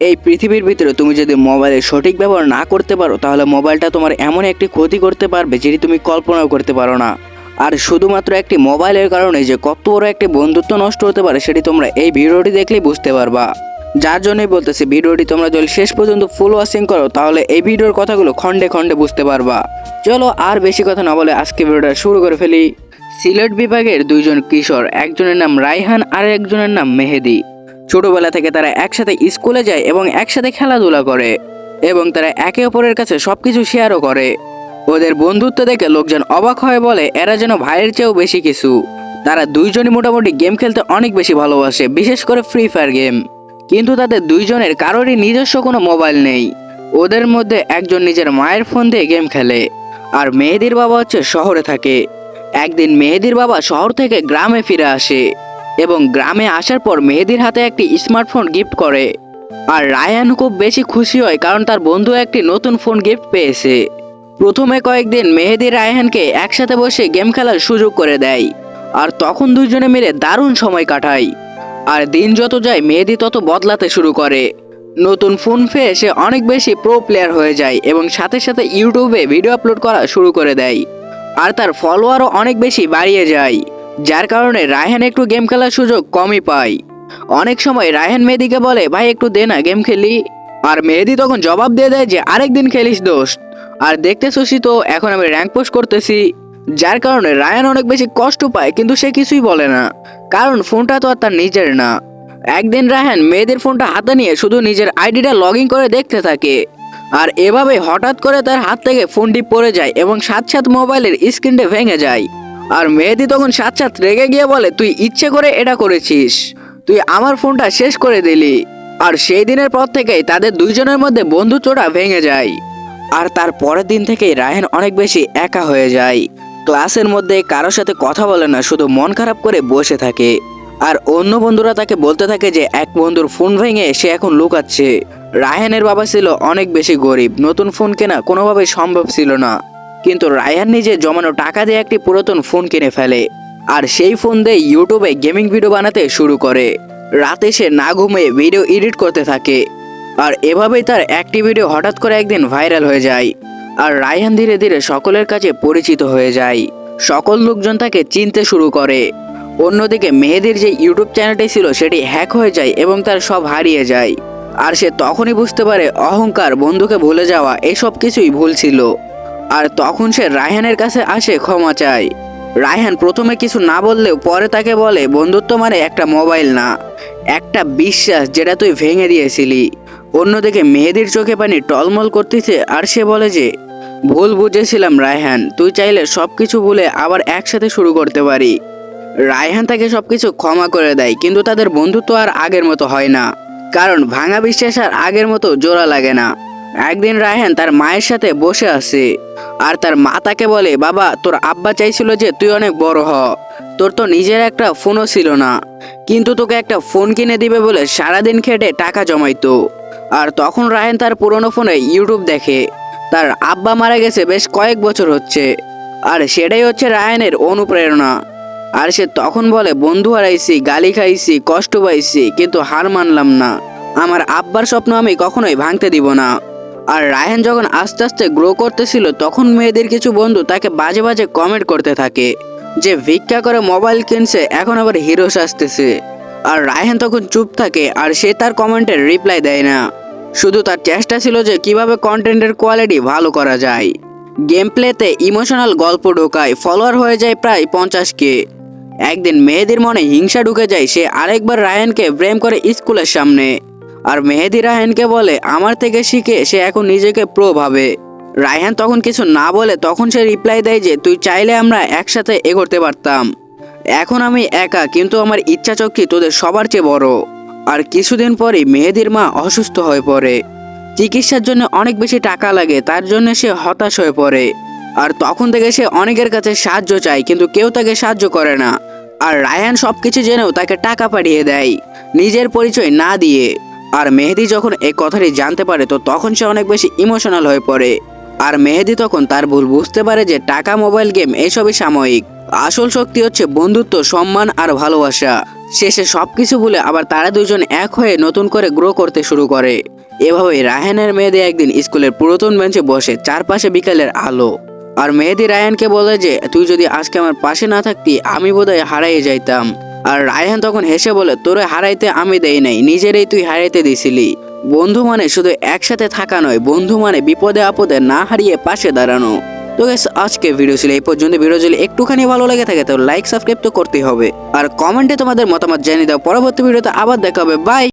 এই পৃথিবীর ভিতরে তুমি যদি মোবাইলের সঠিক ব্যবহার না করতে পারো, তাহলে মোবাইলটা তোমার এমন একটি ক্ষতি করতে পারবে যেটি তুমি কল্পনাও করতে পারো না। আর শুধুমাত্র একটি মোবাইলের কারণে যে কত বড় একটি বন্ধুত্ব নষ্ট হতে পারে, সেটি তোমরা এই ভিডিওটি দেখলেই বুঝতে পারবা। যার জন্যই বলতেছি, ভিডিওটি তোমরা যদি শেষ পর্যন্ত ফুল ওয়াচিং করো, তাহলে এই ভিডিওর কথাগুলো খণ্ডে খণ্ডে বুঝতে পারবা। চলো আর বেশি কথা না বলে আজকে ভিডিওটা শুরু করে ফেলি। সিলেট বিভাগের দুইজন কিশোর, একজনের নাম রাইহান আর একজনের নাম মেহেদি। ছোটবেলা থেকে তারা একসাথে স্কুলে যায় এবং একসাথে খেলাধুলা করে এবং তারা একে অপরের কাছে সবকিছু শেয়ারও করে। ওদের বন্ধুত্ব দেখে লোকজন অবাক হয়ে বলে, এরা যেন ভাইয়ের চেয়েও বেশি কিছু। তারা দুইজনই মোটামুটি গেম খেলতে অনেক বেশি ভালোবাসে, বিশেষ করে ফ্রি ফায়ার গেম কিন্তু তাদের দুইজনের কারোরই নিজস্ব কোনো মোবাইল নেই। ওদের মধ্যে একজন নিজের মায়ের ফোন দিয়ে গেম খেলে, আর মেহেদির বাবা হচ্ছে শহরে থাকে। একদিন মেহেদির বাবা শহর থেকে গ্রামে ফিরে আসে। এবং গ্রামে আসার পর মেহেদির হাতে একটি স্মার্টফোন গিফট করে। আর রায়ান খুব বেশি খুশি হয় কারণ তার বন্ধু একটি নতুন ফোন গিফট পেয়েছে। প্রথমে কয়েকদিন মেহেদি রায়হানকে একসাথে বসে গেম খেলার সুযোগ করে দেয়। আর তখন দুজনে মিলে দারুণ সময় কাটায়। আর দিন যত যায়, মেহেদি তত বদলাতে শুরু করে। নতুন ফোন পেয়ে সে অনেক বেশি প্রো প্লেয়ার হয়ে যায় এবং সাথে সাথে ইউটিউবে ভিডিও আপলোড করা শুরু করে দেয়। আর তার ফলোয়ারও অনেক বেশি বাড়িয়ে যায়। যার কারণে রায়হান একটু গেম খেলার সুযোগ কমই পায়। অনেক সময় রায়হান মেহেদিকে বলে, ভাই, একটু দে না, গেম খেলি। আর মেহেদি তখন জবাব দিয়ে দেয় যে আরেকদিন খেলিস দোস্ত আর দেখতেছি তো, এখন আমি র্যাঙ্ক পোস্ট করতেছি। যার কারণে রায়ান অনেক বেশি কষ্ট পায়, কিন্তু সে কিছুই বলে না। কারণ ফোনটা তো আর তার নিজের না। একদিন রায়হান মেয়েদের ফোনটা হাতে নিয়ে শুধু নিজের আইডিটা লগ ইন করে দেখতে থাকে। আর এভাবে হঠাৎ করে তার হাত থেকে ফোনটি পড়ে যায় এবং সাত সাত মোবাইলের স্ক্রিনটা ভেঙে যায়। আর মেহেদি তখন সাত সাত রেগে গিয়ে বলে, তুই ইচ্ছে করে এটা করেছিস। তুই আমার ফোনটা শেষ করে দিলি। আর সেই দিনের পর থেকেই তাদের দুইজনের মধ্যে বন্ধুত্বটা ভেঙে যায়। আর তার পরের দিন থেকেই রায়হান অনেক বেশি একা হয়ে যায়। ক্লাসের মধ্যে কারোর সাথে কথা বলে না, শুধু মন খারাপ করে বসে থাকে। আর অন্য বন্ধুরা তাকে বলতে থাকে যে, এক বন্ধুর ফোন ভেঙে সে এখন লুকাচ্ছে। রায়হানের বাবা ছিল অনেক বেশি গরিব, নতুন ফোন কেনা কোনোভাবেই সম্ভব ছিল না। কিন্তু রায়হান নিজে জমানো টাকা দিয়ে একটি পুরাতন ফোন কিনে ফেলে আর সেই ফোন দিয়ে ইউটিউবে গেমিং ভিডিও বানাতে শুরু করে। রাতে সে না ঘুমিয়ে ভিডিও এডিট করতে থাকে আর এভাবেই তার একটি ভিডিও হঠাৎ করে একদিন ভাইরাল হয়ে যায় আর রায়হান ধীরে ধীরে সকলের কাছে পরিচিত হয়ে যায়। সকল লোকজন তাকে চিনতে শুরু করে। অন্যদিকে মেহেদির যে ইউটিউব চ্যানেলটি ছিল সেটি হ্যাক হয়ে যায় এবং তার সব হারিয়ে যায়। আর সে তখনই বুঝতে পারে অহংকার, বন্ধুকে ভুলে যাওয়া, এসব কিছুই ভুল ছিল। আর তখন সে রায়হানের কাছে আসে ক্ষমা চায়। রায়হান প্রথমে কিছু না বললেও পরে তাকে বলে, বন্ধুত্ব মানে একটা মোবাইল না, একটা বিশ্বাস যেটা তুই ভেঙে দিয়েছিলি। অন্যদিকে মেহেদির চোখে পানি টলমল করতেছে আর সে বলে যে, ভুল বুঝেছিলাম রায়হান, তুই চাইলে সব কিছু ভুলে আবার একসাথে শুরু করতে পারি। রায়হান তাকে সব কিছু ক্ষমা করে দেয়, কিন্তু তাদের বন্ধুত্ব আর আগের মতো হয় না, কারণ ভাঙা বিশ্বাস আর আগের মতো জোড়া লাগে না। একদিন রায়হান তার মায়ের সাথে বসে আছে। আর তার মা তাকে বলে, বাবা, তোর আব্বা চাইছিল যে তুই অনেক বড় হ। তোর তো নিজের একটা ফোনও ছিল না। কিন্তু তোকে একটা ফোন কিনে দিবে বলে সারাদিন খেটে টাকা জমাইতো। আর তখন রায়হান তার পুরনো ফোনে ইউটিউব দেখে। তার আব্বা মারা গেছে বেশ কয়েক বছর হচ্ছে। আর সেটাই হচ্ছে রায়ানের অনুপ্রেরণা। আর সে তখন বলে, বন্ধু হারাইছি, গালি খাইছি, কষ্ট পাইছি, কিন্তু হার মানলাম না। আমার আব্বার স্বপ্ন আমি কখনোই ভাঙতে দিব না। আর রায়হান যখন আস্তে আস্তে গ্রো করতেছিল, তখন মেয়েদের কিছু বন্ধু তাকে বাজে বাজে কমেন্ট করতে থাকে, যে ভিক্ষা করে মোবাইল কিনছে, এখন আবার হিরো সাজতেছে আর রায়হান তখন চুপ থাকে, আর সে তার কমেন্টের রিপ্লাই দেয় না। শুধু তার চেষ্টা ছিল যে কীভাবে কন্টেন্টের কোয়ালিটি ভালো করা যায়। গেম প্লেতে ইমোশনাল গল্প ঢোকায় ফলোয়ার হয়ে যায় প্রায় পঞ্চাশ কে একদিন মেহেদির মনে হিংসা ঢুকে যায়, সে আরেকবার রায়হানকে প্রেম করে স্কুলের সামনে। আর মেহেদি রায়হানকে বলে, আমার থেকে শিখে সে এখন নিজেকে প্রো ভাবে। রায়হান তখন কিছু না বলে তখন সে রিপ্লাই দেয় যে, তুই চাইলে আমরা একসাথে এগোতে পারতাম। এখন আমি একা, কিন্তু আমার ইচ্ছা চক্কি তোদের সবার চেয়ে বড়। আর কিছুদিন পরে মেহেদির মা অসুস্থ হয়ে পড়ে। চিকিৎসার জন্য অনেক বেশি টাকা লাগে, তার জন্য সে হতাশ হয়ে পড়ে। আর তখন থেকে সে অনেকের কাছে সাহায্য চায়, কিন্তু কেউ তাকে সাহায্য করে না। আর রায়হান সব কিছু জেনেও তাকে টাকা পাঠিয়ে দেয়, নিজের পরিচয় না দিয়ে। আর মেহেদি যখন এই কথাটি জানতে পারে, তো তখন সে অনেক বেশি ইমোশনাল হয়ে পড়ে। আর মেহেদি তখন তার ভুল বুঝতে পারে যে টাকা মোবাইল গেম এসবই সাময়িক। আসল শক্তি হচ্ছে বন্ধুত্ব, সম্মান আর ভালোবাসা। শেষে সব কিছু ভুলে আবার তারা দুজন এক হয়ে নতুন করে গ্রো করতে শুরু করে। এভাবে রায়হানের মেয়েদি একদিন স্কুলের পুরাতন বেঞ্চে বসে চারপাশে বিকালের আলো। আর মেহেদি রায়হানকে বলে যে, তুই যদি আজকে আমার পাশে না থাকতি, আমি বোধহয় হারাইয়ে যাইতাম। আর রায়হান তখন হেসে বলে, তোরে হারাইতে আমি দেই নাই, নিজেরই তুই হারাইতে দিছিলি। বন্ধু মানে শুধু একসাথে থাকা নয়, বন্ধু মানে বিপদে আপদে না হারিয়ে পাশে দাঁড়ানো। তো গেস আজকে ভিডিও ছিল এই পর্যন্ত। ভিডিও যদি একটুখানি ভালো লেগে থাকে তো লাইক সাবস্ক্রাইব তো করতেই হবে। আর কমেন্টে তোমাদের মতামত জানিয়ে দাও। পরবর্তী ভিডিওতে আবার দেখা হবে। বাই